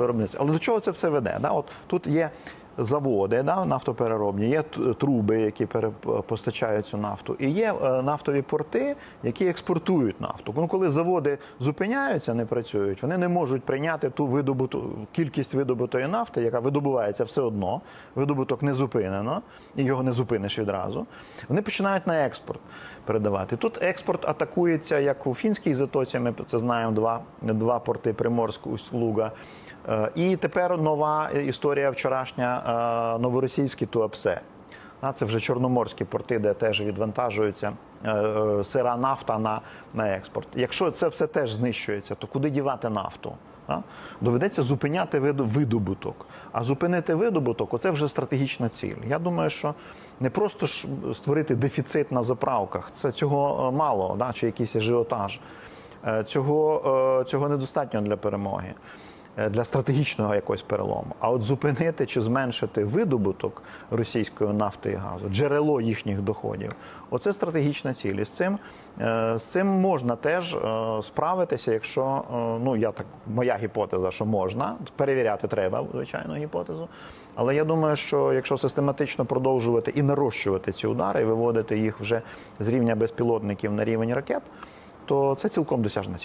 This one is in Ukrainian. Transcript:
виробництва. Але до чого це все веде? Да? От тут є заводи, да, нафтопереробні, є труби, які постачають цю нафту, і є е, нафтові порти, які експортують нафту. Ну, коли заводи зупиняються, не працюють, вони не можуть прийняти ту видобуту кількість видобутої нафти, яка видобувається все одно. Видобуток не зупинено, і його не зупиниш відразу. Вони починають на експорт передавати. Тут експорт атакується як у фінській затоці. Ми це знаємо два, два порти Приморськ, Усть-Луга. Е, І тепер нова історія вчорашня новоросійські Туапсе. А Це вже чорноморські порти, де теж відвантажується е, е, сира нафта на, на експорт. Якщо це все теж знищується, то куди дівати нафту? Доведеться зупиняти видобуток. А зупинити видобуток оце вже стратегічна ціль. Я думаю, що не просто ж створити дефіцит на заправках, це цього е, мало, да? чи якийсь ажіотаж. Е, Цього, е, цього недостатньо для перемоги е, для стратегічного якогось перелому. А от зупинити чи зменшити видобуток російської нафти і газу, джерело їхніх доходів, оце стратегічна ціль. І з цим, е, з цим можна теж е, справитися, якщо е, ну я так, моя гіпотеза, що можна перевіряти треба, звичайно, гіпотезу. Але я думаю, що якщо систематично продовжувати і нарощувати ці удари, і виводити їх вже з рівня безпілотників на рівень ракет, то це цілком досяжна ціль.